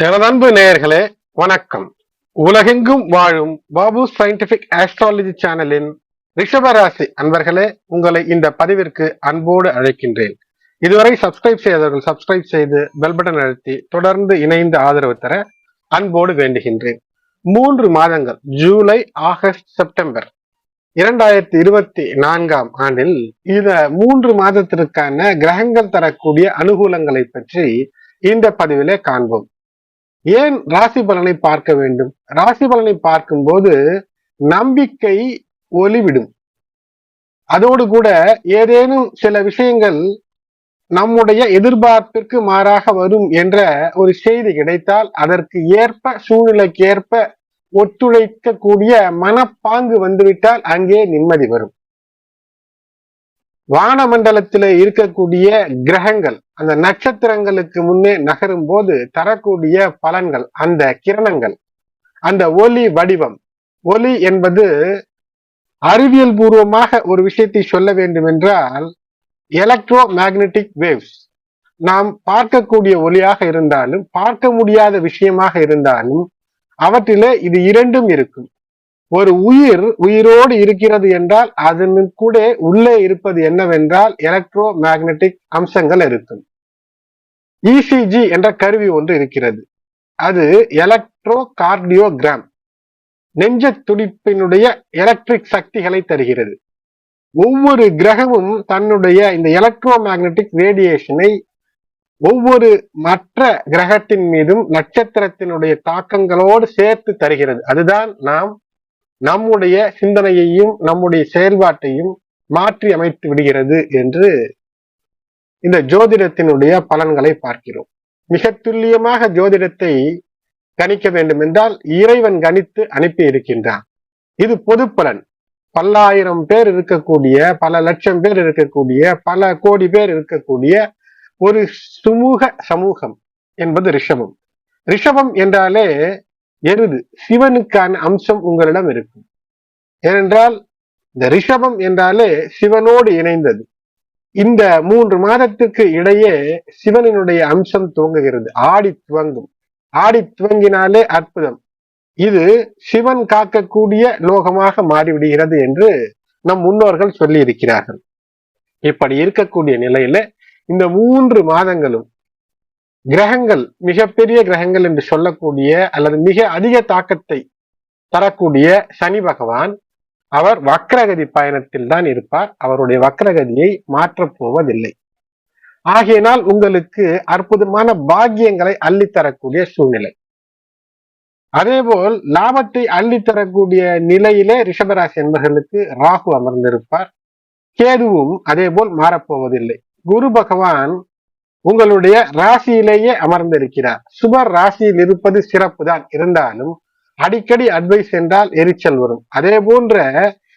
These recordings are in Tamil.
எனதன்பு நேயர்களே வணக்கம். உலகெங்கும் வாழும் பாபு சயின்டிபிக் ஆஸ்ட்ராலஜி சேனலின் ரிஷபராசி அன்பர்களே உங்களை இந்த பதிவிற்கு அன்போடு அழைக்கின்றேன். இதுவரை சப்ஸ்கிரைப் செய்தவர்கள் சப்ஸ்கிரைப் செய்து பெல் பட்டன் அழுத்தி தொடர்ந்து இணைந்து ஆதரவு தர அன்போடு வேண்டுகின்றேன். மூன்று மாதங்கள் ஜூலை ஆகஸ்ட் செப்டம்பர் இரண்டாயிரத்தி இருபத்தி நான்காம் ஆண்டில் இந்த மூன்று மாதத்திற்கான கிரகங்கள் தரக்கூடிய அனுகூலங்களை பற்றி இந்த பதிவிலே காண்போம். ஏன் ராசி பலனை பார்க்க வேண்டும்? ராசி பலனை பார்க்கும்போது நம்பிக்கை ஒளிவிடும். அதோடு கூட ஏதேனும் சில விஷயங்கள் நம்முடைய எதிர்பார்ப்பிற்கு மாறாக வரும் என்ற ஒரு செய்தி கிடைத்தால் அதற்கு ஏற்ப சூழ்நிலைக்கு ஏற்ப ஒத்துழைக்கக்கூடிய மனப்பாங்கு வந்துவிட்டால் அங்கே நிம்மதி வரும். வானமண்டலத்தில் இருக்கக்கூடிய கிரகங்கள் அந்த நட்சத்திரங்களுக்கு முன்னே நகரும் போது தரக்கூடிய பலன்கள் அந்த கிரணங்கள் அந்த ஒலி வடிவம். ஒலி என்பது அறிவியல் பூர்வமாக ஒரு விஷயத்தை சொல்ல வேண்டும் என்றால் எலக்ட்ரோ மேக்னெட்டிக் வேவ்ஸ் நாம் பார்க்கக்கூடிய ஒலியாக இருந்தாலும் பார்க்க முடியாத விஷயமாக இருந்தாலும் அவற்றிலே இது இரண்டும் இருக்கும். ஒரு உயிர் உயிரோடு இருக்கிறது என்றால் அதன் கூட உள்ளே இருப்பது என்னவென்றால் எலக்ட்ரோ மேக்னெட்டிக் அம்சங்கள் இருக்கும். இசிஜி என்ற கருவி ஒன்று இருக்கிறது. அது எலக்ட்ரோ கார்டியோகிராம் நெஞ்ச துடிப்பினுடைய எலக்ட்ரிக் சக்திகளை தருகிறது. ஒவ்வொரு கிரகமும் தன்னுடைய இந்த எலக்ட்ரோ மேக்னட்டிக் ரேடியேஷனை ஒவ்வொரு மற்ற கிரகத்தின் மீதும் நட்சத்திரத்தினுடைய தாக்கங்களோடு சேர்த்து தருகிறது. அதுதான் நாம் நம்முடைய சிந்தனையையும் நம்முடைய செயல்பாட்டையும் மாற்றி அமைத்து விடுகிறது என்று இந்த ஜோதிடத்தினுடைய பலன்களை பார்க்கிறோம். மிக துல்லியமாக ஜோதிடத்தை கணிக்க வேண்டும் என்றால் இறைவன் கணித்து அனுப்பி இருக்கின்றான். இது பொது பலன். பல்லாயிரம் பேர் இருக்கக்கூடிய பல லட்சம் பேர் இருக்கக்கூடிய பல கோடி பேர் இருக்கக்கூடிய ஒரு சுமூக சமூகம் என்பது ரிஷபம். ரிஷபம் என்றாலே எருது சிவனுக்கான அம்சம் உங்களிடம் இருக்கும். ஏனென்றால் இந்த ரிஷபம் என்றாலே சிவனோடு இணைந்தது. இந்த மூன்று மாதத்துக்கு இடையே சிவனினுடைய அம்சம் துவங்குகிறது. ஆடி துவங்கும். ஆடி துவங்கினாலே அற்புதம். இது சிவன் காக்கக்கூடிய லோகமாக மாறிவிடுகிறது என்று நம் முன்னோர்கள் சொல்லி இருக்கிறார்கள் இப்படி இருக்கக்கூடிய நிலையில இந்த மூன்று மாதங்களும் கிரகங்கள் மிகப்பெரிய கிரகங்கள் என்று சொல்லக்கூடிய அல்லது மிக அதிக தாக்கத்தை தரக்கூடிய சனி பகவான் அவர் வக்ரகதி பயணத்தில் தான் இருப்பார். அவருடைய வக்ரகதியை மாற்றப் போவதில்லை. ஆகையினால் உங்களுக்கு அற்புதமான பாக்கியங்களை அள்ளித்தரக்கூடிய சூழ்நிலை. அதேபோல் லாபத்தை அள்ளித்தரக்கூடிய நிலையிலே ரிஷபராசி என்பவர்களுக்கு ராகு அமர்ந்திருப்பார். கேதுவும் அதே போல் மாறப்போவதில்லை. குரு பகவான் உங்களுடைய ராசியிலேயே அமர்ந்திருக்கிறார். சுபர் ராசியில் இருப்பது சிறப்பு தான் இருந்தாலும் அடிக்கடி அட்வைஸ் என்றால் எரிச்சல் வரும். அதே போன்ற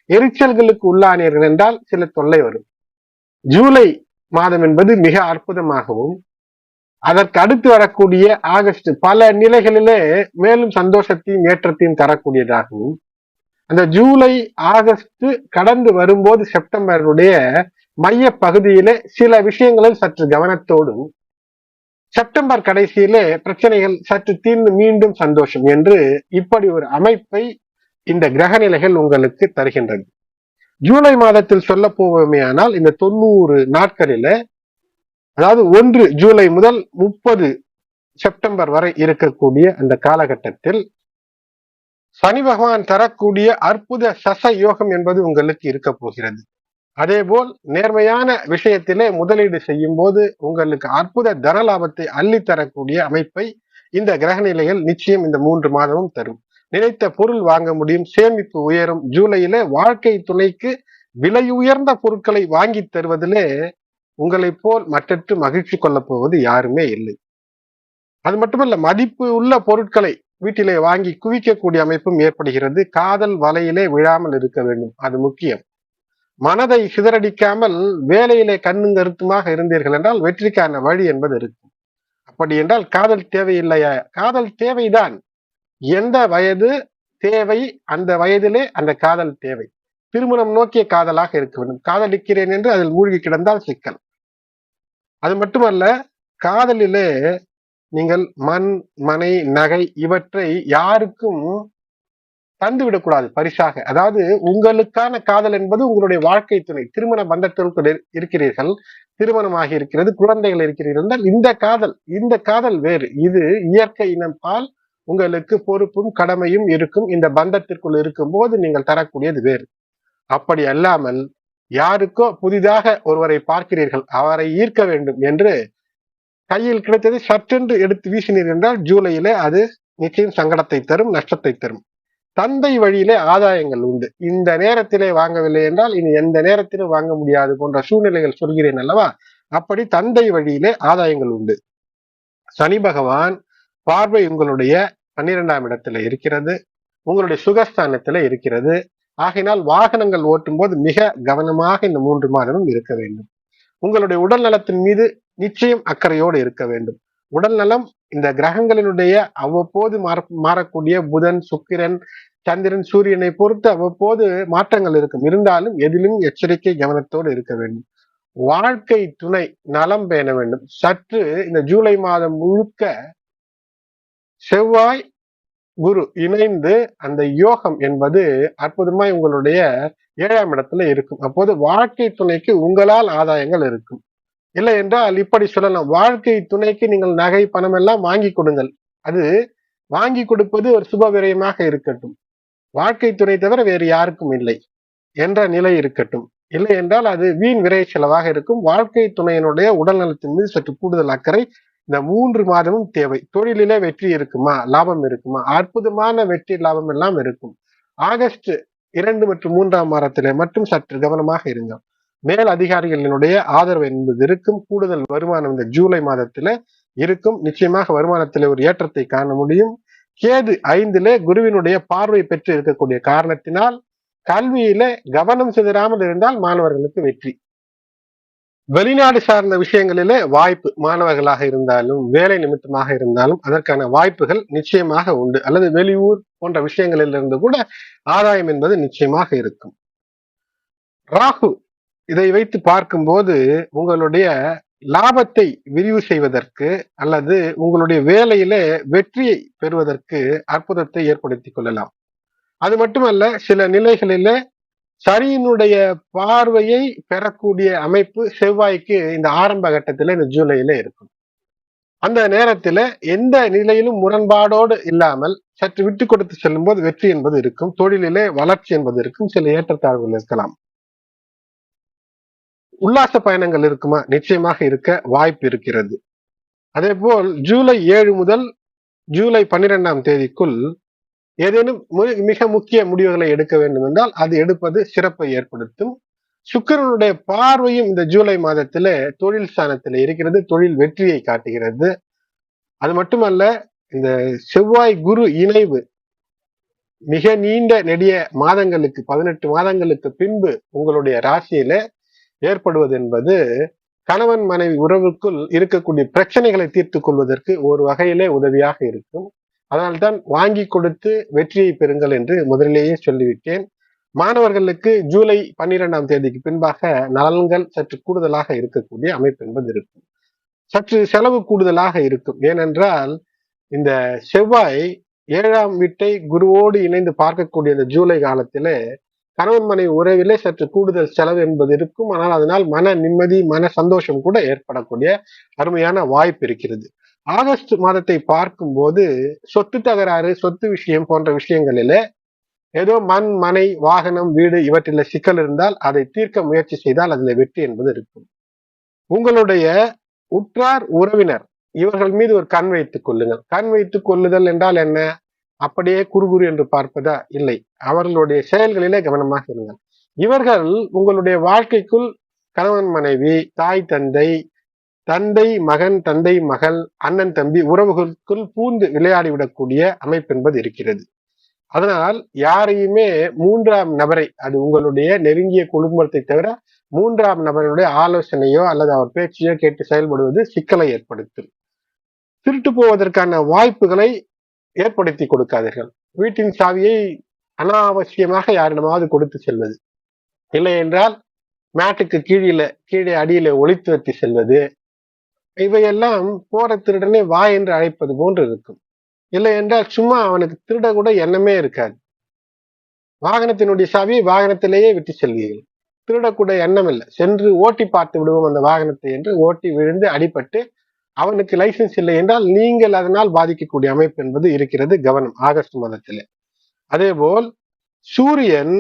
எரிச்சல்களுக்கு உள்ளானீர்கள் என்றால் சில தொல்லை வரும். ஜூலை மாதம் என்பது மிக அற்புதமாகவும் அதற்கு அடுத்து வரக்கூடிய ஆகஸ்ட் பல நிலைகளிலே மேலும் சந்தோஷத்தையும் ஏற்றத்தையும் தரக்கூடியதாகவும் அந்த ஜூலை ஆகஸ்ட் கடந்து வரும்போது செப்டம்பருடைய மைய பகுதியிலே சில விஷயங்களில் சற்று கவனத்தோடும் செப்டம்பர் கடைசியிலே பிரச்சனைகள் சற்று தீர்ந்து மீண்டும் சந்தோஷம் என்று இப்படி ஒரு அமைப்பை இந்த கிரக நிலைகள் உங்களுக்கு தருகின்றது ஜூலை மாதத்தில் சொல்ல போவோமேயானால் இந்த தொண்ணூறு நாட்களில அதாவது ஒன்று ஜூலை முதல் முப்பது செப்டம்பர் வரை இருக்கக்கூடிய அந்த காலகட்டத்தில் சனி பகவான் தரக்கூடிய அற்புத சச யோகம் என்பது உங்களுக்கு இருக்க போகிறது. அதேபோல் நேர்மையான விஷயத்திலே முதலீடு செய்யும் போது உங்களுக்கு அற்புத தன லாபத்தை அள்ளித்தரக்கூடிய அமைப்பை இந்த கிரக நிலைகள் நிச்சயம் இந்த மூன்று மாதமும் தரும். நினைத்த பொருள் வாங்க முடியும். சேமிப்பு உயரும். ஜூலையில வாழ்க்கை துணைக்கு விலை உயர்ந்த பொருட்களை வாங்கி தருவதிலே உங்களை போல் மற்றற்று மகிழ்ச்சி கொள்ளப் போவது யாருமே இல்லை. அது மட்டுமல்ல மதிப்பு உள்ள பொருட்களை வீட்டிலே வாங்கி குவிக்கக்கூடிய அமைப்பும் ஏற்படுகிறது. காதல் வலையிலே விழாமல் இருக்க வேண்டும். அது முக்கியம். மனதை சிதறடிக்காமல் வேலையிலே கண்ணும் கருத்துமாக இருந்தீர்கள் என்றால் வெற்றிக்கான வழி என்பது இருக்கும். அப்படி என்றால் காதல் தேவையில்லையா? காதல் தேவைதான். எந்த வயது தேவை? அந்த வயதிலே அந்த காதல் தேவை. திருமணம் நோக்கிய காதலாக இருக்க வேண்டும். காதலிக்கிறேன் என்று அதில் மூழ்கி கிடந்தால் சிக்கல். அது மட்டுமல்ல காதலிலே நீங்கள் மண் மனை நகை இவற்றை யாருக்கும் தந்து விடக்கூடாது பரிசாக. அதாவது உங்களுக்கான காதல் என்பது உங்களுடைய வாழ்க்கை துணை. திருமண பந்தத்திற்குள் இருக்கிறீர்கள் திருமணமாகி இருக்கிறது குழந்தைகள் இருக்கிறீர்கள் இந்த காதல் இந்த காதல் வேறு. இது இயற்கை இனம்பால் உங்களுக்கு பொறுப்பும் கடமையும் இருக்கும். இந்த பந்தத்திற்குள் இருக்கும்போது நீங்கள் தரக்கூடியது வேறு. அப்படி அல்லாமல் யாருக்கோ புதிதாக ஒருவரை பார்க்கிறீர்கள் அவரை ஈர்க்க வேண்டும் என்று கையில் கிடைத்ததை சற்றென்று எடுத்து வீசினீர் என்றால் ஜூலையிலே அது நிச்சயம் சங்கடத்தை தரும் நஷ்டத்தை தரும். தந்தை வழியிலே ஆதாயங்கள் உண்டு. இந்த நேரத்திலே வாங்கவில்லை என்றால் இனி எந்த நேரத்திலும் வாங்க முடியாது போன்ற சூழ்நிலைகள் சொல்கிறேன் அல்லவா? அப்படி தந்தை வழியிலே ஆதாயங்கள் உண்டு. சனி பகவான் பார்வை உங்களுடைய பன்னிரெண்டாம் இடத்துல இருக்கிறது. உங்களுடைய சுகஸ்தானத்துல இருக்கிறது. ஆகையினால் வாகனங்கள் ஓட்டும் போது மிக கவனமாக இந்த மூன்று மாதமும் இருக்க வேண்டும். உங்களுடைய உடல் நலத்தின் மீது நிச்சயம் அக்கறையோடு இருக்க வேண்டும். உடல் நலம் இந்த கிரகங்களினுடைய அவ்வப்போது மாற மாறக்கூடிய புதன் சுக்கிரன் சந்திரன் சூரியனை பொறுத்து அவ்வப்போது மாற்றங்கள் இருக்கும். இருந்தாலும் எதிலும் எச்சரிக்கை கவனத்தோடு இருக்க வேண்டும். வாழ்க்கை துணை நலம் பேண வேண்டும். சற்று இந்த ஜூலை மாதம் முழுக்க செவ்வாய் குரு இணைந்து அந்த யோகம் என்பது அற்புதமாய் உங்களுடைய ஏழாம் இடத்துல இருக்கும். அப்போது வாழ்க்கை துணைக்கு உங்களால் ஆதாயங்கள் இருக்கும். இல்லை என்றால் இப்படி சொல்லலாம். வாழ்க்கை துணைக்கு நீங்கள் நகை பணம் எல்லாம் வாங்கி கொடுங்கள். அது வாங்கி கொடுப்பது ஒரு சுப விரயமாக இருக்கட்டும். வாழ்க்கை துணை தவிர வேறு யாருக்கும் இல்லை என்ற நிலை இருக்கட்டும். இல்லை என்றால் அது வீண் விரை செலவாக இருக்கும். வாழ்க்கை துணையினுடைய உடல் நலத்தின் மீது சற்று கூடுதல் அக்கறை. இந்த மூன்று மாதமும் தேவை. தொழிலிலே வெற்றி இருக்குமா? லாபம் இருக்குமா? அற்புதமான வெற்றி லாபம் எல்லாம் இருக்கும். ஆகஸ்ட் இரண்டு மற்றும் மூன்றாம் வாரத்திலே மட்டும் சற்று கவனமாக இருங்க மேல் அதிகாரிகளினுடைய ஆதரவு என்பது இருக்கும். கூடுதல் வருமானம் இந்த ஜூலை மாதத்துல இருக்கும். நிச்சயமாக வருமானத்திலே ஒரு ஏற்றத்தை காண முடியும். கேது ஐந்திலே குருவினுடைய பார்வை பெற்று இருக்கக்கூடிய காரணத்தினால் கல்வியில கவனம் சிதறாமல் இருந்தால் மாணவர்களுக்கு வெற்றி. வெளிநாடு சார்ந்த விஷயங்களிலே வாய்ப்பு மாணவர்களாக இருந்தாலும் வேலை நிமித்தமாக இருந்தாலும் அதற்கான வாய்ப்புகள் நிச்சயமாக உண்டு. அல்லது வெளியூர் போன்ற விஷயங்களிலிருந்து கூட ஆதாயம் என்பது நிச்சயமாக இருக்கும். ராகு இதை வைத்து பார்க்கும்போது உங்களுடைய லாபத்தை விரிவு செய்வதற்கு அல்லது உங்களுடைய வேலையில வெற்றியை பெறுவதற்கு அற்புதத்தை ஏற்படுத்திக் கொள்ளலாம். அது மட்டுமல்ல சில நிலைகளில சனியினுடைய பார்வையை பெறக்கூடிய அமைப்பு செவ்வாய்க்கு இந்த ஆரம்ப கட்டத்துல இந்த ஜூலையில இருக்கும். அந்த நேரத்துல எந்த நிலையிலும் முரண்பாடோடு இல்லாமல் சற்று விட்டு கொடுத்து செல்லும் போது வெற்றி என்பது இருக்கும். தொழிலிலே வளர்ச்சி என்பது இருக்கும். சில ஏற்றத்தாழ்வுகள் இருக்கலாம். உல்லாச பயணங்கள் இருக்குமா? நிச்சயமாக இருக்க வாய்ப்பு இருக்கிறது. அதே போல் ஜூலை ஏழு முதல் ஜூலை பன்னிரெண்டாம் தேதிக்குள் ஏதேனும் மு- மிக முக்கிய முடிவுகளை எடுக்க வேண்டும் என்றால் அது எடுப்பது சிறப்பை ஏற்படுத்தும். சுக்கிரனுடைய பார்வையும் இந்த ஜூலை மாதத்திலே தொழில் ஸ்தானத்தில் இருக்கிறது தொழில் வெற்றியை காட்டுகிறது. அது மட்டுமல்ல இந்த செவ்வாய் குரு இணைவு மிக நீண்ட நெடிய மாதங்களுக்கு பதினெட்டு மாதங்களுக்கு பின்பு உங்களுடைய ராசியில ஏற்படுவது என்பது கணவன் மனைவி உறவுக்குள் இருக்கக்கூடிய பிரச்சனைகளை தீர்த்து கொள்வதற்கு ஒரு வகையிலே உதவியாக இருக்கும். அதனால்தான் வாங்கி கொடுத்து வெற்றியை பெறுங்கள் என்று முதலிலேயே சொல்லிவிட்டேன். மாணவர்களுக்கு ஜூலை பன்னிரெண்டாம் தேதிக்கு பின்பாக நலன்கள் சற்று கூடுதலாக இருக்கக்கூடிய அமைப்பு என்பது இருக்கும். சற்று செலவு கூடுதலாக இருக்கும். ஏனென்றால் இந்த செவ்வாய் ஏழாம் வீட்டை குருவோடு இணைந்து பார்க்கக்கூடிய இந்த ஜூலை காலத்திலே கணவன் மனைவி உறவிலே சற்று கூடுதல் செலவு என்பது இருக்கும். ஆனால் அதனால் மன நிம்மதி மன சந்தோஷம் கூட ஏற்படக்கூடிய அருமையான வாய்ப்பு இருக்கிறது. ஆகஸ்ட் மாதத்தை பார்க்கும்போது சொத்து தகராறு சொத்து விஷயம் போன்ற விஷயங்களிலே ஏதோ மண் மனை வாகனம் வீடு இவற்றில சிக்கல் இருந்தால் அதை தீர்க்க முயற்சி செய்தால் அதில் வெற்றி என்பது இருக்கும். உங்களுடைய உற்றார் உறவினர் இவர்கள் மீது ஒரு கண் வைத்துக் கொள்ளுங்கள். கண் வைத்துக் கொள்ளுதல் என்றால் என்ன? அப்படியே குறுகுறு என்று பார்ப்பதா? இல்லை. அவர்களுடைய செயல்களிலே கவனமாக இருங்கள். இவர்கள் உங்களுடைய வாழ்க்கைக்குள் கணவன் மனைவி தாய் தந்தை தந்தை மகன் தந்தை மகள் அண்ணன் தம்பி உறவுகளுக்குள் பூந்து விளையாடி விடக்கூடிய அமைப்பு என்பது இருக்கிறது. அதனால் யாரையுமே மூன்றாம் நபரை அது உங்களுடைய நெருங்கிய குடும்பத்தை தவிர மூன்றாம் நபருடைய ஆலோசனையோ அல்லது அவர் பேச்சையோ கேட்டு செயல்படுவது சிக்கலை ஏற்படுத்தும். திருட்டு போவதற்கான வாய்ப்புகளை ஏற்படுத்தி கொடுக்காதீர்கள். வீட்டின் சாவியை அனாவசியமாக யாரிடமாவது கொடுத்து செல்வது. இல்லை என்றால் மேட்டுக்கு கீழில கீழே அடியில ஒளித்து வைத்து செல்வது. இவையெல்லாம் போற திருடனே வா என்று அழைப்பது போன்று இருக்கும். இல்லை என்றால் சும்மா அவனுக்கு திருட கூட எண்ணமே இருக்காது. வாகனத்தினுடைய சாவியை வாகனத்திலேயே விட்டு செல்வீர்கள். திருடக்கூட எண்ணம் இல்லை சென்று ஓட்டி பார்த்து விடுவோம் அந்த வாகனத்தை என்று ஓட்டி விழுந்து அடிபட்டு அவனுக்கு லைசன்ஸ் இல்லை என்றால் நீங்கள் அதனால் பாதிக்கக்கூடிய அமைப்பு என்பது இருக்கிறது கவனம் ஆகஸ்ட் மாதத்தில். அதே போல் சூரியன்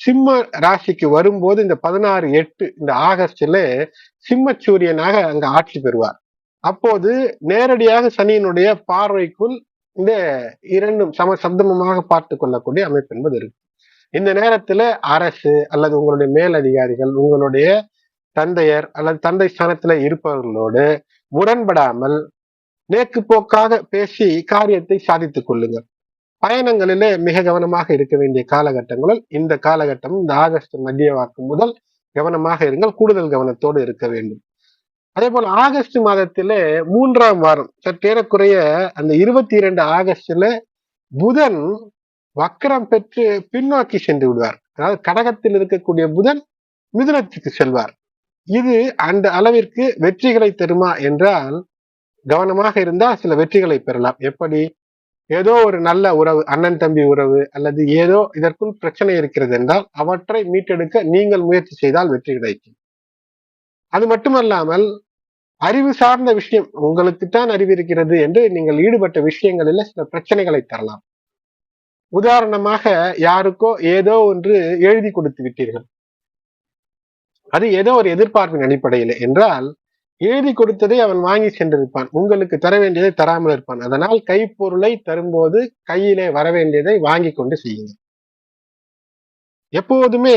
சிம்ம ராசிக்கு வரும்போது இந்த பதினாறு எட்டு இந்த ஆகஸ்ட்ல சிம்ம சூரியனாக அங்க ஆட்சி பெறுவார். அப்போது நேரடியாக சனியினுடைய பார்வைக்குள் இந்த இரண்டும் சம சப்தமமாக பார்த்து கொள்ளக்கூடிய அமைப்பு என்பது இருக்கு. இந்த நேரத்துல அரசு அல்லது உங்களுடைய மேலதிகாரிகள் உங்களுடைய தந்தையர் அல்லது தந்தை ஸ்தானத்துல இருப்பவர்களோடு முரண்படாமல் நேக்கு போக்காக பேசி காரியத்தை சாதித்துக் கொள்ளுங்கள். பயணங்களிலே மிக கவனமாக இருக்க வேண்டிய காலகட்டங்களில் இந்த காலகட்டம் இந்த ஆகஸ்ட் மத்திய வாக்கு முதல் கவனமாக இருங்கள் கூடுதல் கவனத்தோடு இருக்க வேண்டும். அதே போல ஆகஸ்ட் மாதத்திலே மூன்றாம் வாரம் சற்றேறக்குறைய அந்த இருபத்தி இரண்டு ஆகஸ்ட்ல புதன் வக்கரம் பெற்று பின்னோக்கி சென்று விடுவார். அதாவது கடகத்தில் இருக்கக்கூடிய புதன் மிதுனத்துக்கு செல்வார். இது அந்த அளவிற்கு வெற்றிகளை தருமா என்றால் கவனமாக இருந்தால் சில வெற்றிகளை பெறலாம். எப்படி? ஏதோ ஒரு நல்ல உறவு அண்ணன் தம்பி உறவு அல்லது ஏதோ இதற்குள் பிரச்சனை இருக்கிறது என்றால் அவற்றை மீட்டெடுக்க நீங்கள் முயற்சி செய்தால் வெற்றி கிடைக்கும். அது மட்டுமல்லாமல் அறிவு சார்ந்த விஷயம் உங்களுக்குத்தான் அறிவு இருக்கிறது என்று நீங்கள் ஈடுபட்ட விஷயங்களில் சில பிரச்சனைகளை தரலாம். உதாரணமாக யாருக்கோ ஏதோ ஒன்று எழுதி கொடுத்து விட்டீர்கள். அது ஏதோ ஒரு எதிர்பார்ப்பின் அடிப்படையில் என்றால் எழுதி கொடுத்ததை அவன் வாங்கி சென்றிருப்பான். உங்களுக்கு தர வேண்டியதை தராமல் இருப்பான். அதனால் கைப்பொருளை தரும்போது கையிலே வர வேண்டியதை வாங்கி கொண்டு செய்யுங்க எப்போதுமே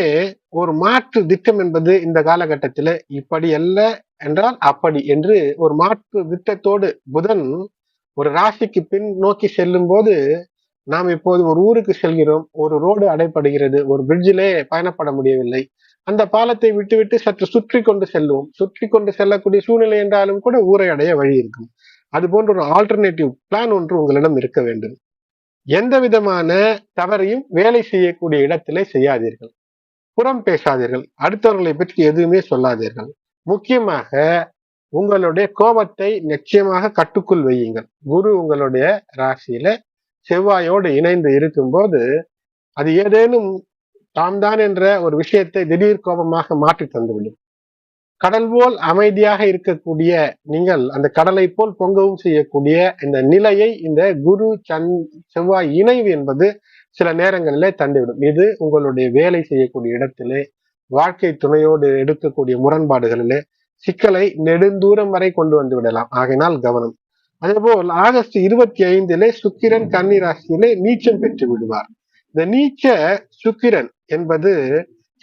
ஒரு மாற்று திட்டம் என்பது இந்த காலகட்டத்தில் இப்படி அல்ல என்றால் அப்படி என்று ஒரு மாற்று திட்டத்தோடு புதன் ஒரு ராசிக்கு பின் நோக்கி செல்லும் போது நாம் இப்போது ஒரு ஊருக்கு செல்கிறோம். ஒரு ரோடு அடைப்படுகிறது. ஒரு பிரிட்ஜிலே பயணப்பட முடியவில்லை. அந்த பாலத்தை விட்டுவிட்டு சற்று சுற்றி கொண்டு செல்லுவோம் சுற்றி கொண்டு செல்லக்கூடிய சூழ்நிலை என்றாலும் கூட ஊரை அடைய வழி இருக்கும். அது போன்ற ஒரு ஆல்டர்னேட்டிவ் பிளான் ஒன்று உங்களிடம் இருக்க வேண்டும். எந்த விதமான தவறையும் வேலை செய்யக்கூடிய இடத்திலே செய்யாதீர்கள். புறம் பேசாதீர்கள். அடுத்தவர்களை பற்றி எதுவுமே சொல்லாதீர்கள். முக்கியமாக உங்களுடைய கோபத்தை நிச்சயமாக கட்டுக்குள் வையுங்கள். குரு உங்களுடைய ராசியில செவ்வாயோடு இணைந்து இருக்கும்போது அது ஏதேனும் தாம் தான் என்ற ஒரு விஷயத்தை திடீர் கோபமாக மாற்றி தந்துவிடும். கடல் போல் அமைதியாக இருக்கக்கூடிய நீங்கள் அந்த கடலை போல் பொங்கவும் செய்யக்கூடிய இந்த நிலையை இந்த குரு சந் செவ்வாய் இணைவு என்பது சில நேரங்களிலே தந்துவிடும். இது உங்களுடைய வேலை செய்யக்கூடிய இடத்திலே வாழ்க்கை துணையோடு எடுக்கக்கூடிய முரண்பாடுகளிலே சிக்கலை நெடுந்தூரம் வரை கொண்டு வந்து விடலாம். ஆகினால் கவனம். அதேபோல் ஆகஸ்ட் இருபத்தி ஐந்திலே சுக்கிரன் கன்னி ராசியிலே நீச்சம் பெற்று விடுவார். இந்த நீச்ச சுக்கிரன் என்பது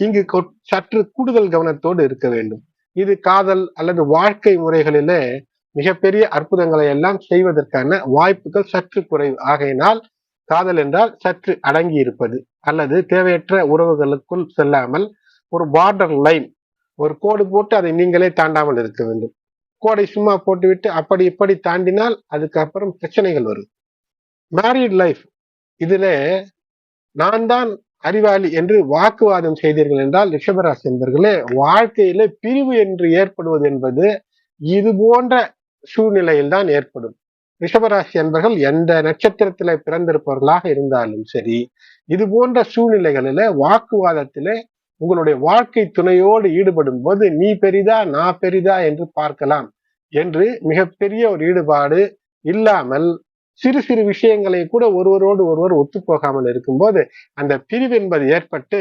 இங்கு சற்று கூடுதல் கவனத்தோடு இருக்க வேண்டும். இது காதல் அல்லது வாழ்க்கை முறைகளிலே மிகப்பெரிய அற்புதங்களை எல்லாம் செய்வதற்கான வாய்ப்புகள் சற்று குறைவு. ஆகையினால் காதல் என்றால் சற்று அடங்கி இருப்பது அல்லது தேவையற்ற உறவுகளுக்குள் செல்லாமல் ஒரு பார்டர் லைன் ஒரு கோடு போட்டு அதை நீங்களே தாண்டாமல் இருக்க வேண்டும். கோடை சும்மா போட்டுவிட்டு அப்படி இப்படி தாண்டினால் அதுக்கப்புறம் பிரச்சனைகள் வரும். மேரிட் லைஃப் இதுல நான் தான் அறிவாளி என்று வாக்குவாதம் செய்தீர்கள் என்றால் ரிஷபராசி என்பர்களே வாழ்க்கையில பிரிவு என்று ஏற்படுவது என்பது இது போன்ற சூழ்நிலையில் தான் ஏற்படும். ரிஷபராசி என்பர்கள் எந்த நட்சத்திரத்தில பிறந்திருப்பவர்களாக இருந்தாலும் சரி இது போன்ற சூழ்நிலைகளில வாக்குவாதத்திலே உங்களுடைய வாழ்க்கை துணையோடு ஈடுபடும் போது நீ பெரிதா நான் பெரிதா என்று பார்க்கலாம் என்று மிகப்பெரிய ஒரு ஈடுபாடு இல்லாமல் சிறு சிறு விஷயங்களை கூட ஒருவரோடு ஒருவர் ஒத்துப்போகாமல் இருக்கும்போது அந்த பிரிவு என்பது ஏற்பட்டு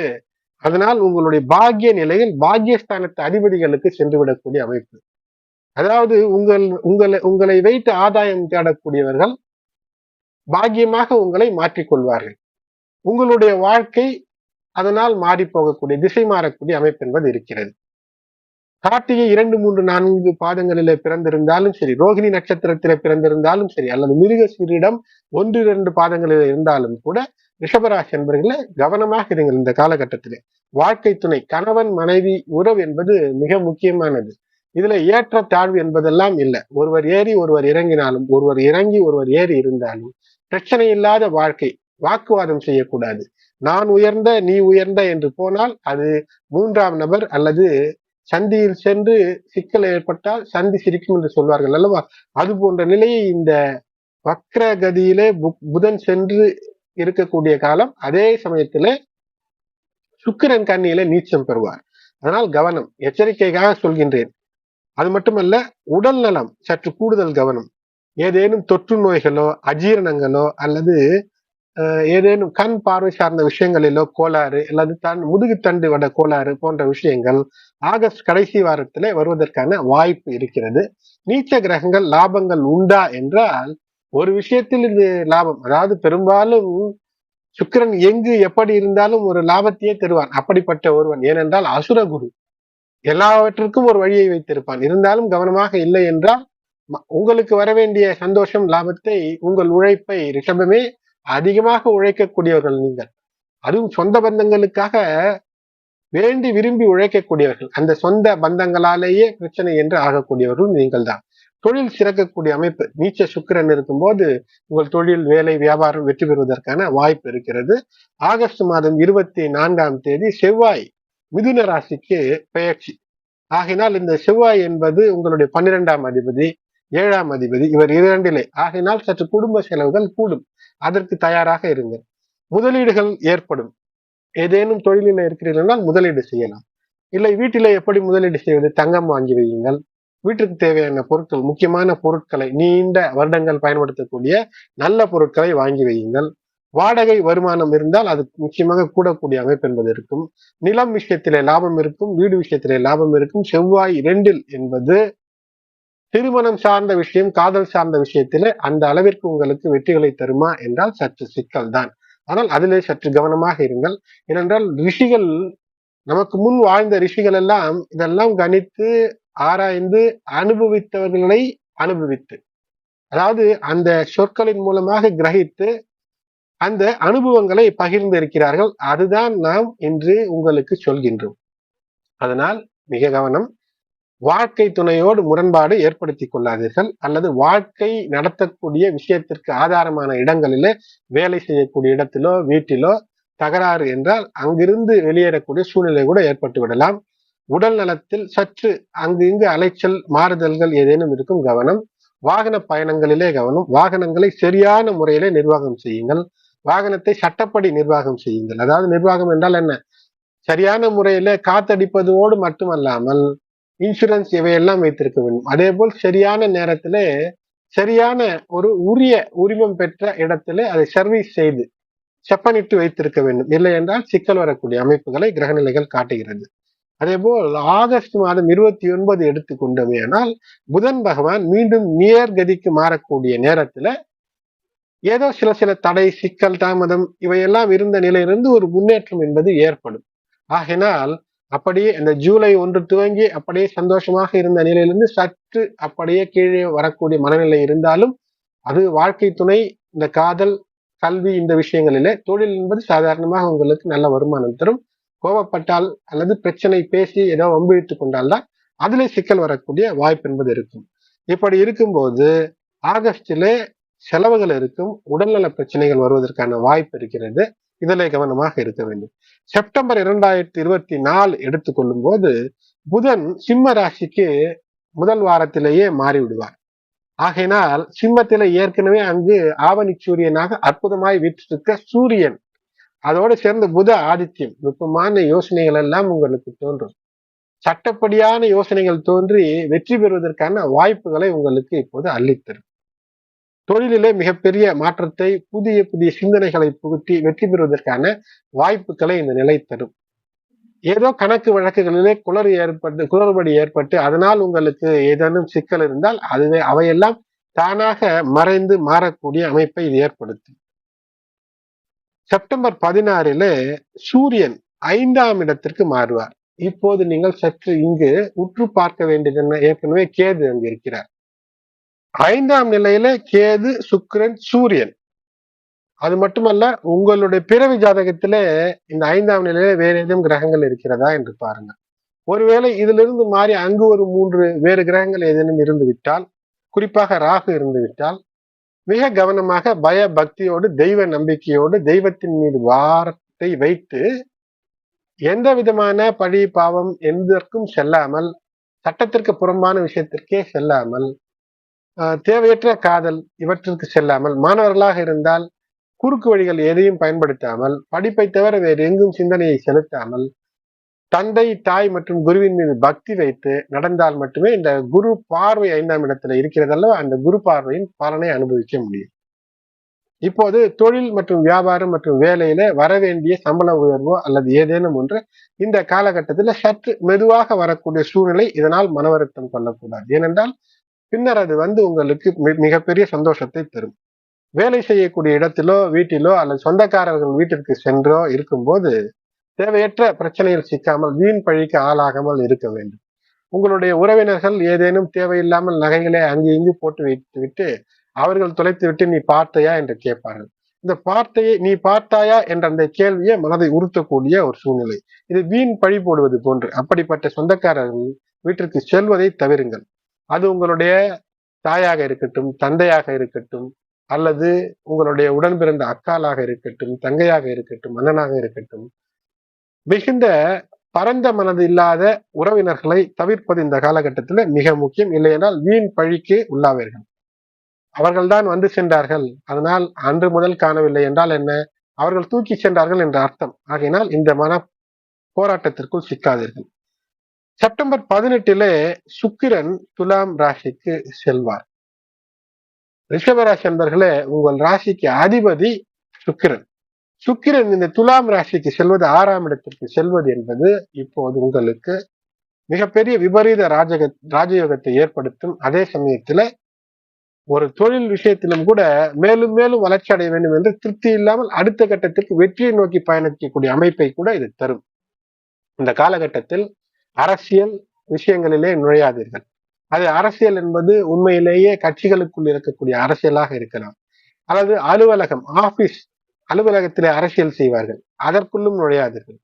அதனால் உங்களுடைய பாக்கிய நிலையில் பாக்கியஸ்தானத்து அதிபதிகளுக்கு சென்று விடக்கூடிய அமைப்பு. அதாவது உங்கள் உங்களை உங்களை வைத்து ஆதாயம் தேடக்கூடியவர்கள் பாக்கியமாக உங்களை மாற்றிக்கொள்வார்கள். உங்களுடைய வாழ்க்கை அதனால் மாறி போகக்கூடிய திசை மாறக்கூடிய அமைப்பு என்பது இருக்கிறது. கார்த்திகை இரண்டு மூன்று நான்கு பாதங்களில பிறந்திருந்தாலும் சரி ரோகிணி நட்சத்திரத்தில பிறந்திருந்தாலும் சரி அல்லது மிருக சிறிடம் ஒன்று இரண்டு பாதங்களில் இருந்தாலும் கூட ரிஷபராசி என்பர்களை கவனமாக இருங்கள் இந்த காலகட்டத்திலே. வாழ்க்கை துணை கணவன் மனைவி உறவு என்பது மிக முக்கியமானது. இதுல ஏற்ற தாழ்வு என்பதெல்லாம் இல்லை. ஒருவர் ஏறி ஒருவர் இறங்கினாலும் ஒருவர் இறங்கி ஒருவர் ஏறி இருந்தாலும் பிரச்சனை இல்லாத வாழ்க்கை வாக்குவாதம் செய்யக்கூடாது. நான் உயர்ந்த நீ உயர்ந்த என்று போனால் அது மூன்றாம் நபர் அல்லது சந்தியில் சென்று சிக்கல் ஏற்பட்டால் சந்தி சிரிக்கும் என்று சொல்வார்கள் அல்லவா? அது போன்ற நிலையை இந்த வக்ர கதியிலே புதன் சென்று இருக்கக்கூடிய காலம் அதே சமயத்துல சுக்கிரன் கண்ணியில நீச்சம் பெறுவார். அதனால் கவனம் எச்சரிக்கைக்காக சொல்கின்றேன். அது மட்டுமல்ல உடல் நலம் சற்று கூடுதல் கவனம். ஏதேனும் தொற்று நோய்களோ அஜீரணங்களோ அல்லது ஏதேனும் கண் பார்வை சார்ந்த விஷயங்களிலோ கோளாறு அல்லது தன் முதுகு தண்டு வட கோளாறு போன்ற விஷயங்கள் ஆகஸ்ட் கடைசி வாரத்திலே வருவதற்கான வாய்ப்பு இருக்கிறது. நீச்ச கிரகங்கள் லாபங்கள் உண்டா என்றால் ஒரு விஷயத்தில் இது லாபம். அதாவது பெரும்பாலும் சுக்கிரன் எங்கு எப்படி இருந்தாலும் ஒரு லாபத்தையே தருவான். அப்படிப்பட்ட ஒருவன். ஏனென்றால் அசுரகுரு எல்லாவற்றிற்கும் ஒரு வழியை வைத்திருப்பான். இருந்தாலும் கவனமாக இல்லை என்றால் உங்களுக்கு வர வேண்டிய சந்தோஷம் லாபத்தை உங்கள் உழைப்பை ரிஷபமே அதிகமாக உழைக்கக்கூடியவர்கள் நீங்கள். அதுவும் சொந்த பந்தங்களுக்காக வேண்டி விரும்பி உழைக்கக்கூடியவர்கள் அந்த சொந்த பந்தங்களாலேயே பிரச்சனை என்று ஆகக்கூடியவர்கள் நீங்கள் தான் தொழில் சிறக்கக்கூடிய அமைப்பு. நீச்ச சுக்கிரன் இருக்கும்போது உங்கள் தொழில் வேலை வியாபாரம் வெற்றி பெறுவதற்கான வாய்ப்பு இருக்கிறது. ஆகஸ்ட் மாதம் இருபத்தி நான்காம் தேதி செவ்வாய் மிதுன ராசிக்கு பெயர்ச்சி. ஆகினால் இந்த செவ்வாய் என்பது உங்களுடைய பன்னிரெண்டாம் அதிபதி ஏழாம் அதிபதி இவர் இரண்டிலே. ஆகினால் சற்று குடும்ப செலவுகள் கூடும். அதற்கு தயாராக இருங்கள். முதலீடுகள் ஏற்படும். ஏதேனும் தொழிலில் இருக்கிறீர்கள் முதலீடு செய்யலாம். இல்லை வீட்டில எப்படி முதலீடு செய்வது? தங்கம் வாங்கி வையுங்கள். வீட்டுக்கு தேவையான பொருட்கள் முக்கியமான பொருட்களை நீண்ட வருடங்கள் பயன்படுத்தக்கூடிய நல்ல பொருட்களை வாங்கி வையுங்கள். வாடகை வருமானம் இருந்தால் அது முக்கியமாக கூடக்கூடிய அமைப்பு என்பது இருக்கும். நிலம் விஷயத்திலே லாபம் இருக்கும் வீடு விஷயத்திலே லாபம் இருக்கும். செவ்வாய் இரண்டில் என்பது திருமணம் சார்ந்த விஷயம் காதல் சார்ந்த விஷயத்திலே அந்த அளவிற்கு உங்களுக்கு வெற்றிகளை தருமா என்றால் சற்று சிக்கல் தான் ஆனால் அதிலே சற்று கவனமாக இருங்கள். ஏனென்றால் ரிஷிகள் நமக்கு முன் வாழ்ந்த ரிஷிகள் எல்லாம் இதெல்லாம் கணித்து ஆராய்ந்து அனுபவித்தவர்களை அனுபவித்து அதாவது அந்த சொற்களின் மூலமாக கிரகித்து அந்த அனுபவங்களை பகிர்ந்து இருக்கிறார்கள். அதுதான் நாம் இன்று உங்களுக்கு சொல்கின்றோம். அதனால் மிக கவனம் வாழ்க்கை துணையோடு முரண்பாடு ஏற்படுத்தி கொள்ளாதீர்கள். அல்லது வாழ்க்கை நடத்தக்கூடிய விஷயத்திற்கு ஆதாரமான இடங்களிலே வேலை செய்யக்கூடிய இடத்திலோ வீட்டிலோ தகராறு என்றால் அங்கிருந்து வெளியேறக்கூடிய சூழ்நிலை கூட ஏற்பட்டு விடலாம். உடல் நலத்தில் சற்று அங்கு இங்கு அலைச்சல் மாறுதல்கள் ஏதேனும் இருக்கும் கவனம். வாகன பயணங்களிலே கவனம். வாகனங்களை சரியான முறையிலே நிர்வாகம் செய்யுங்கள். வாகனத்தை சட்டப்படி நிர்வாகம் செய்யுங்கள். அதாவது நிர்வாகம் என்றால் என்ன? சரியான முறையில காத்தடிப்பதோடு மட்டுமல்லாமல் இன்சூரன்ஸ் இவையெல்லாம் வைத்திருக்க வேண்டும். அதே போல் சரியான நேரத்துல சரியான ஒரு உரிய உரிமம் பெற்ற இடத்துல அதை சர்வீஸ் செய்து செப்பனிட்டு வைத்திருக்க வேண்டும். இல்லை என்றால் சிக்கல் வரக்கூடிய அமைப்புகளை கிரகநிலைகள் காட்டுகிறது. அதே போல் ஆகஸ்ட் மாதம் இருபத்தி ஒன்பது எடுத்துக்கொண்டோமே ஆனால் புதன் பகவான் மீண்டும் நேர்கதிக்கு மாறக்கூடிய நேரத்துல ஏதோ சில சில தடை சிக்கல் தாமதம் இவையெல்லாம் இருந்த நிலையிலிருந்து ஒரு முன்னேற்றம் என்பது ஏற்படும். ஆகினால் அப்படியே இந்த ஜூலை ஒன்று துவங்கி அப்படியே சந்தோஷமாக இருந்த நிலையிலிருந்து சற்று அப்படியே கீழே வரக்கூடிய மனநிலை இருந்தாலும் அது வாழ்க்கை துணை இந்த காதல் கல்வி இந்த விஷயங்களிலே தொழில் என்பது சாதாரணமாக உங்களுக்கு நல்ல வருமானம் தரும். கோபப்பட்டால் அல்லது பிரச்சனை பேசி ஏதோ வம்பிழுத்து கொண்டால்தான் அதுல சிக்கல் வரக்கூடிய வாய்ப்பு என்பது இருக்கும். இப்படி இருக்கும்போது ஆகஸ்டிலே செலவுகள் இருக்கும் உடல்நல பிரச்சனைகள் வருவதற்கான வாய்ப்பு இருக்கிறது. இதில் கவனமாக இருக்க வேண்டும். செப்டம்பர் இரண்டாயிரத்தி இருபத்தி நாலு எடுத்துக்கொள்ளும் போது புதன் சிம்ம ராசிக்கு முதல் வாரத்திலேயே மாறிவிடுவார். ஆகையினால் சிம்மத்தில ஏற்கனவே அங்கு ஆவணி சூரியனாக அற்புதமாய் வீற்றிருக்க சூரியன் அதோடு சேர்ந்த புத ஆதித்யம் நுட்பமான யோசனைகள் எல்லாம் உங்களுக்கு தோன்றும். சட்டப்படியான யோசனைகள் தோன்றி வெற்றி பெறுவதற்கான வாய்ப்புகளை உங்களுக்கு இப்போது அள்ளித்தரும். தொழிலிலே மிகப்பெரிய மாற்றத்தை புதிய புதிய சிந்தனைகளை புகுத்தி வெற்றி பெறுவதற்கான வாய்ப்புகளை இந்த நிலை தரும். ஏதோ கணக்கு வழக்குகளிலே குளறு ஏற்பட்டு குளறுபடி ஏற்பட்டு அதனால் உங்களுக்கு ஏதேனும் சிக்கல் இருந்தால் அதுவே அவையெல்லாம் தானாக மறைந்து மாறக்கூடிய அமைப்பை இது ஏற்படுத்தும். செப்டம்பர் பதினாறில சூரியன் ஐந்தாம் இடத்திற்கு மாறுவார். இப்போது நீங்கள் சற்று இங்கு உற்று பார்க்க வேண்டியது என்ன ஏற்கனவே கேது அங்கு இருக்கிறார் ஐந்தாம் நிலையில கேது சுக்கிரன் சூரியன். அது மட்டுமல்ல உங்களுடைய பிறவி ஜாதகத்திலே இந்த ஐந்தாம் நிலையில வேற ஏதும் கிரகங்கள் இருக்கிறதா என்று பாருங்க. ஒருவேளை இதிலிருந்து மாறி அங்கு ஒரு மூன்று வேறு கிரகங்கள் ஏதேனும் இருந்துவிட்டால் குறிப்பாக ராகு இருந்துவிட்டால் மிக கவனமாக பய பக்தியோடு தெய்வ நம்பிக்கையோடு தெய்வத்தின் மீது வாரத்தை வைத்து எந்த விதமான பழி பாவம் எந்தற்கும் செல்லாமல் சட்டத்திற்கு புறம்பான விஷயத்திற்கே செல்லாமல் தேவையற்ற காதல் இவற்றிற்கு செல்லாமல் மாணவர்களாக இருந்தால் குறுக்கு வழிகள் எதையும் பயன்படுத்தாமல் படிப்பை தவிர வேறு எங்கும் சிந்தனையை செலுத்தாமல் தந்தை தாய் மற்றும் குருவின் மீது பக்தி வைத்து நடந்தால் மட்டுமே இந்த குரு பார்வை ஐந்தாம் இடத்துல இருக்கிறதல்ல அந்த குரு பார்வையின் பலனை அனுபவிக்க முடியும். இப்போது தொழில் மற்றும் வியாபாரம் மற்றும் வேலையில வரவேண்டிய சம்பள உயர்வோ அல்லது ஏதேனும் ஒன்று இந்த காலகட்டத்தில் சற்று மெதுவாக வரக்கூடிய சூழ்நிலை இதனால் மனவருத்தம் கொள்ளக்கூடாது. ஏனென்றால் பின்னர் அது வந்து உங்களுக்கு மிகப்பெரிய சந்தோஷத்தை தரும். வேலை செய்யக்கூடிய இடத்திலோ வீட்டிலோ அல்லது சொந்தக்காரர்கள் வீட்டிற்கு சென்றோ இருக்கும்போது தேவையற்ற பிரச்சனையில் சிக்காமல் வீண் பழிக்கு ஆளாகாமல் இருக்க வேண்டும். உங்களுடைய உறவினர்கள் ஏதேனும் தேவையில்லாமல் நகைகளை அங்கே இங்கு போட்டு வைத்து விட்டு அவர்கள் தொலைத்து விட்டு நீ பார்த்தையா? என்று கேட்பார்கள். இந்த பார்த்தையை நீ பார்த்தாயா? என்ற அந்த கேள்வியை மனதை உறுத்தக்கூடிய ஒரு சூழ்நிலை. இது வீண் பழி போடுவது போன்று. அப்படிப்பட்ட சொந்தக்காரர்கள் வீட்டிற்கு செல்வதை தவிருங்கள். அது உங்களுடைய தாயாக இருக்கட்டும் தந்தையாக இருக்கட்டும் அல்லது உங்களுடைய உடன் பிறந்த அக்காலாக இருக்கட்டும் தங்கையாக இருக்கட்டும் அண்ணனாக இருக்கட்டும் மிகுந்த பரந்த மனது இல்லாத உறவினர்களை தவிர்ப்பது இந்த காலகட்டத்தில் மிக முக்கியம். இல்லையென்றால் வீண் பழிக்கு உள்ளாவீர்கள். அவர்கள்தான் வந்து சென்றார்கள். அதனால் அன்று முதல் காணவில்லை என்றால் என்ன? அவர்கள் தூக்கி சென்றார்கள் என்ற அர்த்தம். ஆகையினால் இந்த மன போராட்டத்திற்குள் சிக்காதீர்கள். செப்டம்பர் பதினெட்டிலே சுக்கிரன் துலாம் ராசிக்கு செல்வார். ரிஷபராசி அன்பர்களே உங்கள் ராசிக்கு அதிபதி சுக்கிரன். சுக்கிரன் இந்த துலாம் ராசிக்கு செல்வது ஆறாம் இடத்திற்கு செல்வது என்பது இப்போது உங்களுக்கு மிகப்பெரிய விபரீத ராஜக ராஜயோகத்தை ஏற்படுத்தும். அதே சமயத்துல ஒரு தொழில் விஷயத்திலும் கூட மேலும் மேலும் வளர்ச்சி அடைய வேண்டும் என்று திருப்தி இல்லாமல் அடுத்த கட்டத்திற்கு வெற்றியை நோக்கி பயணிக்கக்கூடிய அமைப்பை கூட இது தரும். இந்த காலகட்டத்தில் அரசியல் விஷயங்களிலே நுழையாதீர்கள். அது அரசியல் என்பது உண்மையிலேயே கட்சிகளுக்குள் இருக்கக்கூடிய அரசியலாக இருக்கலாம். அல்லது அலுவலகம் ஆபீஸ் அலுவலகத்திலே அரசியல் செய்வார்கள். அதற்குள்ளும் நுழையாதீர்கள்.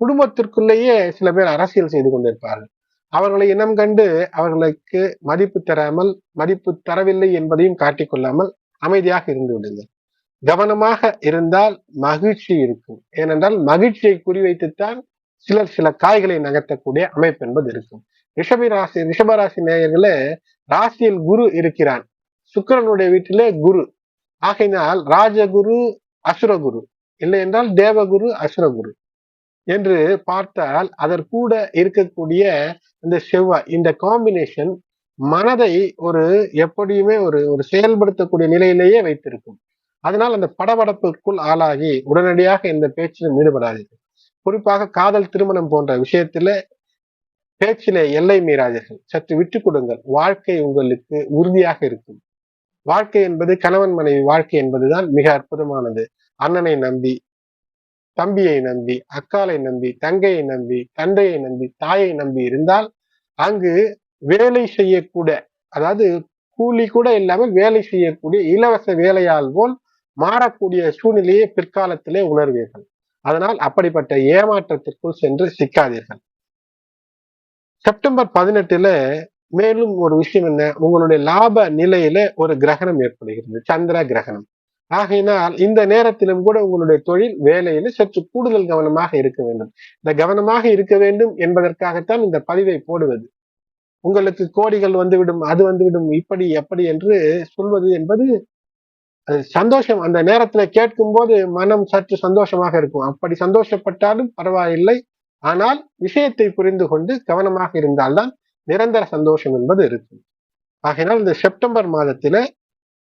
குடும்பத்திற்குள்ளேயே சில பேர் அரசியல் செய்து கொண்டிருப்பார்கள். அவர்களை இனம் கண்டு அவர்களுக்கு மதிப்பு தராமல் மதிப்பு தரவில்லை என்பதையும் காட்டிக்கொள்ளாமல் அமைதியாக இருந்து விடுங்கள். கவனமாக இருந்தால் மகிழ்ச்சி இருக்கும். ஏனென்றால் மகிழ்ச்சியை குறிவைத்துத்தான் சிலர் சில காய்களை நகர்த்தக்கூடிய அமைப்பு என்பது இருக்கும். ரிஷபி ராசி ரிஷபராசி நேயர்கள ராசியில் குரு இருக்கிறான் சுக்கரனுடைய வீட்டிலே குரு. ஆகையினால் ராஜகுரு அசுரகுரு. இல்லை என்றால் தேவகுரு அசுரகுரு என்று பார்த்தால் அதற்கூட இருக்கக்கூடிய இந்த செவ்வாய் இந்த காம்பினேஷன் மனதை ஒரு எப்படியுமே ஒரு ஒரு செயல்படுத்தக்கூடிய நிலையிலேயே வைத்திருக்கும். அதனால் அந்த படபடப்புக்குள் ஆளாகி உடனடியாக இந்த பேச்சிலும் ஈடுபடாதீர்கள். குறிப்பாக காதல் திருமணம் போன்ற விஷயத்துல பேச்சிலே எல்லை மீறாதீர்கள். சற்று விட்டு கொடுங்கள். வாழ்க்கை உங்களுக்கு உறுதியாக இருக்கும். வாழ்க்கை என்பது கணவன் மனைவி வாழ்க்கை என்பதுதான் மிக அற்புதமானது. அண்ணனை நம்பி தம்பியை நம்பி அக்காலை நம்பி தங்கையை நம்பி தந்தையை நம்பி தாயை நம்பி இருந்தால் அங்கு வேலை செய்யக்கூட அதாவது கூலி கூட இல்லாமல் வேலை செய்யக்கூடிய இலவச வேலையால் போல் மாறக்கூடிய சூழ்நிலையை பிற்காலத்திலே உணர்வீர்கள். அதனால் அப்படிப்பட்ட ஏமாற்றத்திற்குள் சென்று சிக்காதீர்கள். செப்டம்பர் பதினெட்டுல மேலும் ஒரு விஷயம் என்ன? உங்களுடைய லாப நிலையில ஒரு கிரகணம் ஏற்படுகிறது. சந்திர கிரகணம். ஆகையினால் இந்த நேரத்திலும் கூட உங்களுடைய தொழில் வேலையில சற்று கூடுதல் கவனமாக இருக்க வேண்டும். இந்த கவனமாக இருக்க வேண்டும் என்பதற்காகத்தான் இந்த பதிவை போடுவது. உங்களுக்கு கோடிகள் வந்துவிடும் அது வந்துவிடும் இப்படி எப்படி என்று சொல்வது என்பது சந்தோஷம். அந்த நேரத்துல கேட்கும் போது மனம் சற்று சந்தோஷமாக இருக்கும். அப்படி சந்தோஷப்பட்டாலும் பரவாயில்லை. ஆனால் விஷயத்தை புரிந்து கொண்டு கவனமாக இருந்தால்தான் நிரந்தர சந்தோஷம் என்பது இருக்கும். ஆகையினால் இந்த செப்டம்பர் மாதத்தில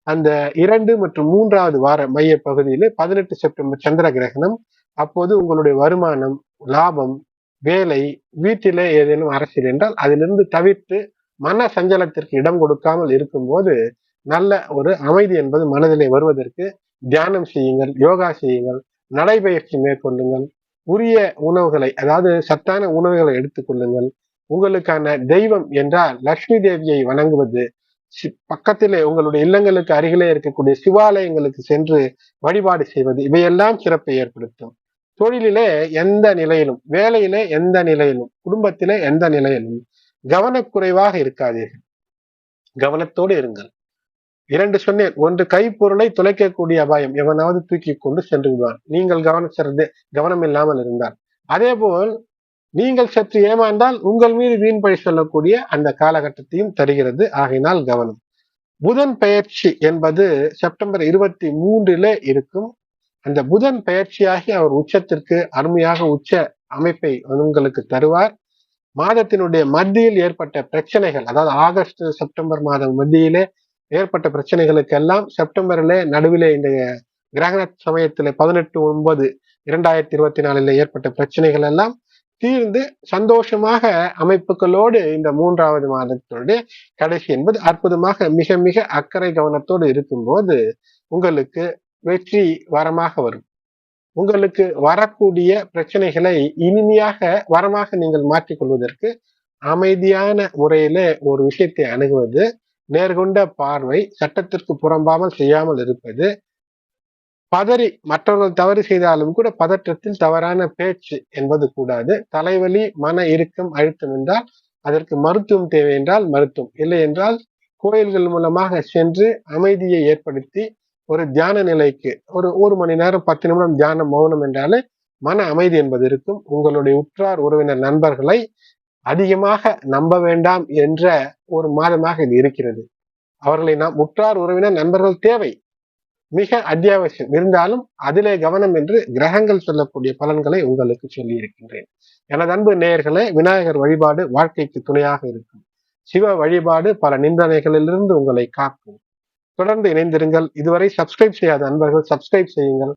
அந்த இரண்டு மற்றும் மூன்றாவது வார மைய பகுதியில பதினெட்டு செப்டம்பர் சந்திர கிரகணம் அப்போது உங்களுடைய வருமானம் லாபம் வேலை வீட்டிலே ஏதேனும் அரசியல் என்றால் அதிலிருந்து தவிர்த்து மன சஞ்சலத்திற்கு இடம் கொடுக்காமல் இருக்கும்போது நல்ல ஒரு அமைதி என்பது மனதிலே வருவதற்கு தியானம் செய்யுங்கள் யோகா செய்யுங்கள் நடைபயிற்சி மேற்கொள்ளுங்கள் உரிய உணவுகளை அதாவது சத்தான உணவுகளை எடுத்துக்கொள்ளுங்கள் உங்களுக்கான தெய்வம் என்றால் லக்ஷ்மி தேவியை வணங்குவது. பக்கத்திலே உங்களுடைய இல்லங்களுக்கு அருகிலே இருக்கக்கூடிய சிவாலயங்களுக்கு சென்று வழிபாடு செய்வது. இவையெல்லாம் சிறப்பை ஏற்படுத்தும். தொழிலிலே எந்த நிலையிலும் வேலையிலே எந்த நிலையிலும் குடும்பத்திலே எந்த நிலையிலும் கவனக்குறைவாக இருக்காதீர்கள். கவனத்தோடு இருங்கள். இரண்டு சொன்னேன். ஒன்று கைப்பொருளை துளைக்கக்கூடிய அபாயம். எவனாவது தூக்கி கொண்டு சென்று விடுவான் நீங்கள் கவனம் கவனம் இல்லாமல் இருந்தால். அதேபோல் நீங்கள் சற்று ஏமாந்தால் உங்கள் மீது வீண் பழி சொல்லக்கூடிய அந்த காலகட்டத்தையும் தருகிறது. ஆகையினால் கவனம். புதன் பெயர்ச்சி என்பது செப்டம்பர் இருபத்தி மூன்றிலே இருக்கும். அந்த புதன் பெயர்ச்சியாகி அவர் உச்சத்திற்கு அருமையாக உச்ச அமைப்பை உங்களுக்கு தருவார். மாதத்தினுடைய மத்தியில் ஏற்பட்ட பிரச்சனைகள் அதாவது ஆகஸ்ட் செப்டம்பர் மாதம் மத்தியிலே ஏற்பட்ட பிரச்சனைகளுக்கெல்லாம் செப்டம்பரில் நடுவிலே இந்த கிரகண சமயத்தில் பதினெட்டு ஒன்பது இரண்டாயிரத்தி இருபத்தி நாலுல ஏற்பட்ட பிரச்சனைகள் எல்லாம் தீர்ந்து சந்தோஷமாக அமைப்புகளோடு இந்த மூன்றாவது மாதத்தினுடைய கடைசி என்பது அற்புதமாக மிக மிக அக்கறை கவனத்தோடு இருக்கும்போது உங்களுக்கு வெற்றி வரமாக வரும். உங்களுக்கு வரக்கூடிய பிரச்சனைகளை இனிமையாக வரமாக நீங்கள் மாற்றிக்கொள்வதற்கு அமைதியான முறையில ஒரு விஷயத்தை அணுகுவது நேர்கொண்ட பார்வை சட்டத்திற்கு புறம்பாமல் செய்யாமல் இருப்பது பதறி மற்றவர்கள் தவறு செய்தாலும் கூட பதற்றத்தில் தவறான பேச்சு என்பது கூடாது. தலைவலி மன இறுக்கம் அழுத்தம் என்றால் அதற்கு மருத்துவம் தேவை என்றால் மருத்துவம். இல்லை என்றால் கோயில்கள் மூலமாக சென்று அமைதியை ஏற்படுத்தி ஒரு தியான நிலைக்கு ஒரு ஒரு மணி நேரம் பத்து நிமிடம் தியானம் மௌனம் என்றாலே மன அமைதி என்பது இருக்கும். உங்களுடைய உற்றார் உறவினர் நண்பர்களை அதிகமாக நம்ப வேண்டாம் என்ற ஒரு மாதமாக இது இருக்கிறது. அவர்களை நாம் உற்றார் உறவினர் நண்பர்கள் தேவை. மிக அத்தியாவசியம். இருந்தாலும் அதிலே கவனம் என்று கிரகங்கள் சொல்லக்கூடிய பலன்களை உங்களுக்கு சொல்லி இருக்கின்றேன் எனது அன்பு நேயர்களே விநாயகர் வழிபாடு வாழ்க்கைக்கு துணையாக இருக்கும். சிவ வழிபாடு பல நிந்தனைகளிலிருந்து உங்களை காக்கும். தொடர்ந்து இணைந்திருங்கள். இதுவரை சப்ஸ்கிரைப் செய்யாத அன்பர்கள் சப்ஸ்கிரைப் செய்யுங்கள்.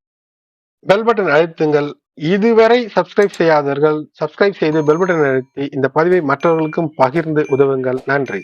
பெல் பட்டன் அழுத்துங்கள். இதுவரை சப்ஸ்கிரைப் செய்யாதவர்கள் சப்ஸ்கிரைப் செய்து பெல் பட்டன் அழுத்தி இந்த பதிவை மற்றவர்களுக்கும் பகிர்ந்து உதவுங்கள். நன்றி.